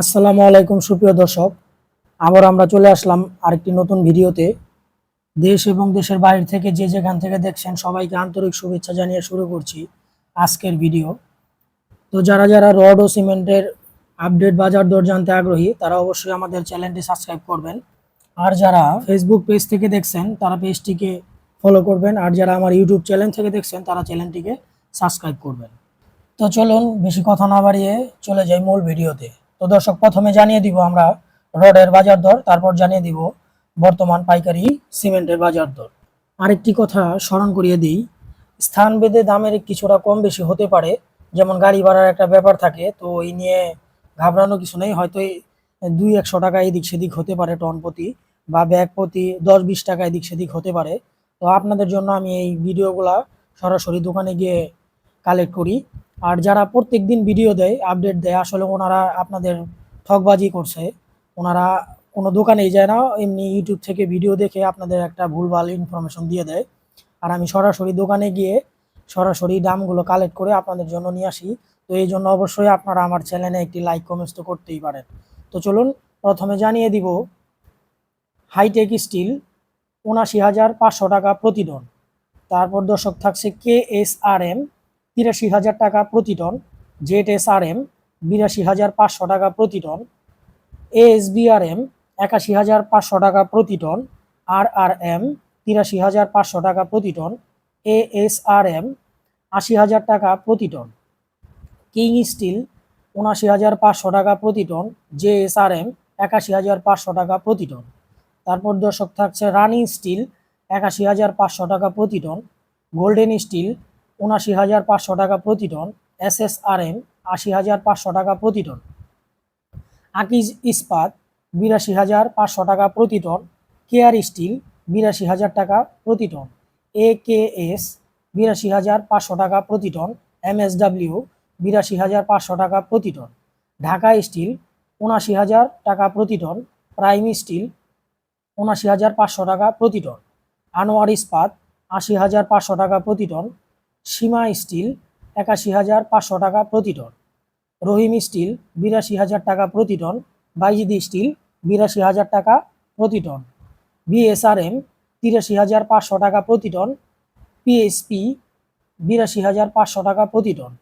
আসসালামু আলাইকুম, সুপ্রিয় দর্শক। আবার আমরা চলে আসলাম আরেকটি নতুন ভিডিওতে। দেশ এবং দেশের বাইরে থেকে যে যেখান থেকে দেখছেন সবাইকে আন্তরিক শুভেচ্ছা জানিয়ে শুরু করছি আজকের ভিডিও। তো যারা যারা রড ও সিমেন্টের আপডেট বাজার দর জানতে আগ্রহী, তারা অবশ্যই আমাদের চ্যানেলটি সাবস্ক্রাইব করবেন। আর যারা ফেসবুক পেজ থেকে দেখছেন, তারা পেজটিকে ফলো করবেন। আর যারা আমার ইউটিউব চ্যানেল থেকে দেখছেন, তারা চ্যানেলটিকে সাবস্ক্রাইব করবেন। তো চলুন, বেশি কথা না বাড়িয়ে চলে যাই মূল ভিডিওতে। তো দর্শক, প্রথমে জানিয়ে দিব আমরা রডের বাজার দর, তারপর জানিয়ে দিব বর্তমান পাইকারি সিমেন্টের বাজার দর। আরেকটি কথা স্মরণ করিয়ে দিই, স্থান ভেদে দামের কিছুটা কম বেশি হতে পারে, যেমন গাড়ি ভাড়ার একটা ব্যাপার থাকে, তো এই নিয়ে ঘাবড়ানো কিছু নেই, হয়তো দুই একশো টাকা এদিক সেদিক হতে পারে টন প্রতি বা ব্যাগ প্রতি দশ বিশ টাকা এদিক সেদিক হতে পারে। তো আপনাদের জন্য আমি এই ভিডিওগুলা সরাসরি দোকানে গিয়ে কালেক্ট করি। আর যারা প্রত্যেক দিন ভিডিও দেয় আপডেট দেয়, আসলে ওনারা আপনাদের ঠকবাজি করছে। ওনারা কোনো দোকানেই যায় না, এমনি ইউটিউব থেকে ভিডিও দেখে আপনাদের একটা ভুলভাল ইনফরমেশন দিয়ে দেয়। আর আমি সরাসরি দোকানে গিয়ে সরাসরি দামগুলো কালেক্ট করে আপনাদের জন্য নিয়ে আসি। তো এই জন্য অবশ্যই আপনারা আমার চ্যানেলে একটি লাইক কমেন্টস তো করতেই পারেন। তো চলুন, প্রথমে জানিয়ে দিব হাইটেক স্টিল উনাশি হাজার পাঁচশো টাকা প্রতি টন তারপর দর্শক থাকছে কে এস আর এম তিরাশি হাজার টাকা প্রতি টন, জেড এস আর এম বিরাশি হাজার পাঁচশো টাকা প্রতি ton S B R M একাশি হাজার পাঁচশো টাকা প্রতি টন, আর আর এম তিরাশি হাজার পাঁচশো টাকা প্রতি ton, A S R M আশি হাজার টাকা প্রতি টন, কিং স্টিল উনাশি হাজার পাঁচশো টাকা প্রতি ton, J S R M একাশি হাজার পাঁচশো টাকা প্রতি টন। তারপর দর্শক থাকছে রানি স্টিল একাশি হাজার পাঁচশো টাকা প্রতি টন, গোল্ডেন স্টিল উনাশি হাজার পাঁচশো টাকা প্রতি ton S S R M আশি হাজার পাঁচশো টাকা প্রতি টন। আকিজ ইস্পাত বিরাশি হাজার পাঁচশো টাকা প্রতি টন, কেয়ার স্টিল বিরাশি হাজার টাকা প্রতি টন এ কে এস বিরাশি হাজার পাঁচশো টাকা প্রতি টন এম এস ডাব্লিউ বিরাশি হাজার পাঁচশো টাকা প্রতি টন। ঢাকা স্টিল উনাশি হাজার টাকা প্রতি টন, প্রাইম স্টিল উনাশি হাজার পাঁচশো টাকা প্রতি টন। আনোয়ার ইস্পাত আশি হাজার পাঁচশো টাকা প্রতি টন সীমা স্টিল একাশি হাজার পাঁচশো টাকা প্রতি টন। রহিম স্টিল বিরাশি হাজার টাকা প্রতি টন। বাইজিদি স্টিল বিরাশি হাজার টাকা প্রতি টন। বিএসআরএম তিরাশি হাজার পাঁচশো টাকা প্রতি টন। পিএসপি বিরাশি হাজার পাঁচশো টাকা প্রতি টন।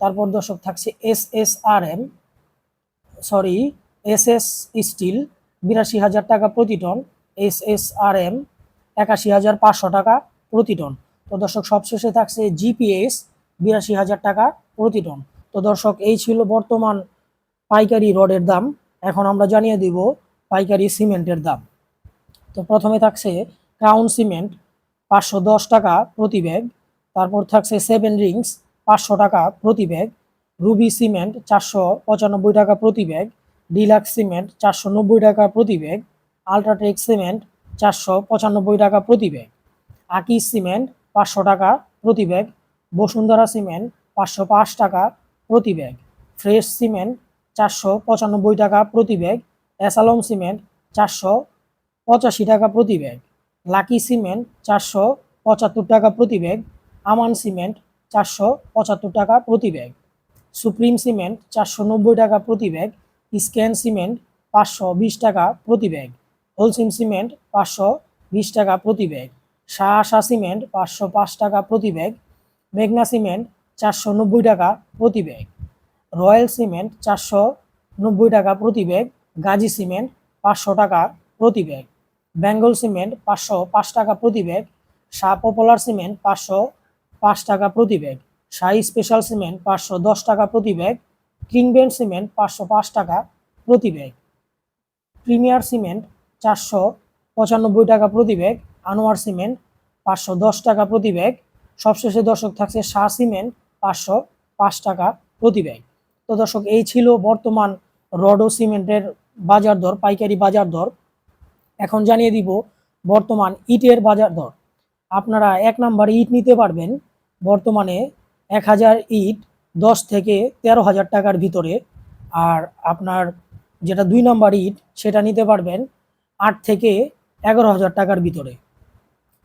তারপর দর্শক, থাকছে S S R M sorry S S steel বিরাশি হাজার টাকা প্রতি ton. S S R M একাশি হাজার পাঁচশো টাকা প্রতি টন। তো দর্শক, সবশেষে থাকছে জিপিএস বিরাশি হাজার টাকা প্রতি টন তো দর্শক, এই ছিল বর্তমান পাইকারি রডের দাম। এখন আমরা জানিয়ে দিব পাইকারি সিমেন্টের দাম। তো প্রথমে থাকছে ক্রাউন সিমেন্ট পাঁচশো দশ টাকা প্রতি ব্যাগ। তারপর থাকছে সেভেন রিংস পাঁচশো টাকা প্রতি ব্যাগ। রুবি সিমেন্ট চারশো পঁচানব্বই টাকা প্রতি ব্যাগ। ডিলাক্স সিমেন্ট চারশো নব্বই টাকা প্রতি ব্যাগ। আলট্রাটেক সিমেন্ট চারশো পঁচানব্বই টাকা প্রতি ব্যাগ। আকিস সিমেন্ট পাঁচশো টাকা প্রতি ব্যাগ। বসুন্ধরা সিমেন্ট পাঁচশো পাঁচ টাকা প্রতি ব্যাগ। ফ্রেশ সিমেন্ট চারশো পঁচানব্বই টাকা প্রতি ব্যাগ। অ্যাসালম সিমেন্ট চারশো পঁচাশি টাকা প্রতি ব্যাগ। লাকি সিমেন্ট চারশো পঁচাত্তর টাকা প্রতি ব্যাগ। আমান সিমেন্ট চারশো পঁচাত্তর টাকা প্রতি ব্যাগ। সুপ্রিম সিমেন্ট চারশো নব্বই টাকা প্রতি ব্যাগ। স্ক্যান সিমেন্ট পাঁচশো বিশ টাকা প্রতি ব্যাগ। হোলসিম সিমেন্ট পাঁচশো বিশ টাকা প্রতি ব্যাগ। শাহ সিমেন্ট পাঁচশো পাঁচ টাকা প্রতি ব্যাগ, মেঘনা সিমেন্ট চারশো নব্বই টাকা প্রতি ব্যাগ, রয়্যাল সিমেন্ট চারশো নব্বই টাকা প্রতি ব্যাগ, গাজী সিমেন্ট পাঁচশো টাকা প্রতি ব্যাগ, বেঙ্গল সিমেন্ট পাঁচশো পাঁচ টাকা প্রতি ব্যাগ শাহ পপুলার সিমেন্ট পাঁচশো পাঁচ টাকা প্রতি ব্যাগ, শাহী স্পেশাল সিমেন্ট পাঁচশো দশ টাকা প্রতি ব্যাগ কিংবেন সিমেন্ট পাঁচশো পাঁচ টাকা প্রতি ব্যাগ, প্রিমিয়ার সিমেন্ট চারশো পঁচানব্বই টাকা প্রতি ব্যাগ আনোয়ার সিমেন্ট, পাঁচশো দশ টাকা প্রতি ব্যাগ। সবশেষে দর্শক, থাকছে শাহ সিমেন্ট, পাঁচশো পাঁচ টাকা প্রতি ব্যাগ। তো দর্শক, এই ছিল বর্তমান রডো সিমেন্টের বাজার দর, পাইকারি বাজার দর। এখন জানিয়ে দিব বর্তমান ইটের বাজার দর। আপনারা এক নাম্বার ইট নিতে পারবেন। বর্তমানে এক হাজার ইট দশ থেকে তেরো হাজার টাকার ভিতরে। আর আপনার যেটা দুই নাম্বার ইট, সেটা নিতে পারবেন আট থেকে এগারো হাজার টাকার ভিতরে।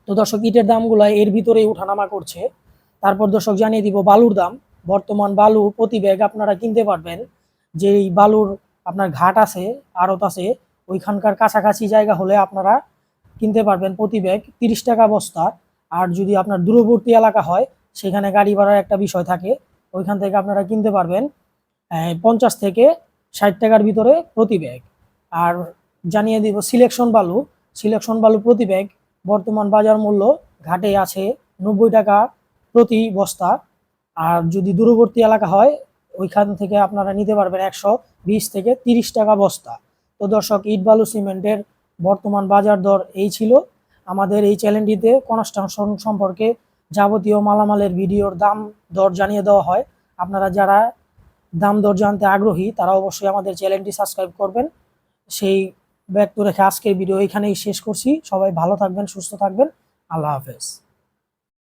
তো দর্শক, ইটের দামগুলো এর ভিতরেই ওঠানামা করছে। তারপর দর্শক, জানিয়ে দিব বালুর দাম। বর্তমান বালু প্রতি ব্যাগ আপনারা কিনতে পারবেন। যেই বালুর আপনার ঘাট আছে, আড়ত আছে, ওইখানকার কাছাকাছি জায়গা হলে আপনারা কিনতে পারবেন প্রতি ব্যাগ তিরিশ টাকা বস্তা। আর যদি আপনার দূরবর্তী এলাকা হয়, সেখানে গাড়ি ভাড়ার একটা বিষয় থাকে, ওইখান থেকে আপনারা কিনতে পারবেন পঞ্চাশ থেকে ষাট টাকার ভিতরে প্রতি ব্যাগ। আর জানিয়ে দিব সিলেকশন বালু। সিলেকশন বালু প্রতি ব্যাগ বর্তমান বাজার মূল্য ঘাটে আছে নব্বই টাকা প্রতি বস্তা। আর যদি দূরবর্তী এলাকা হয়, ওইখান থেকে আপনারা নিতে পারবেন একশো বিশ থেকে তিরিশ টাকা বস্তা। তো দর্শক, ইট বালু সিমেন্টের বর্তমান বাজার দর এই ছিল। আমাদের এই চ্যানেলটিতে কনস্ট্রাকশন সম্পর্কে যাবতীয় মালামালের ভিডিওর দাম দর জানিয়ে দেওয়া হয়। আপনারা যারা দাম দর জানতে আগ্রহী, তারা অবশ্যই আমাদের চ্যানেলটি সাবস্ক্রাইব করবেন। সেই ব্যক্ত রেখে আজকের ভিডিও এখানেই শেষ করছি। সবাই ভালো থাকবেন সুস্থ থাকবেন। আল্লাহ হাফেজ।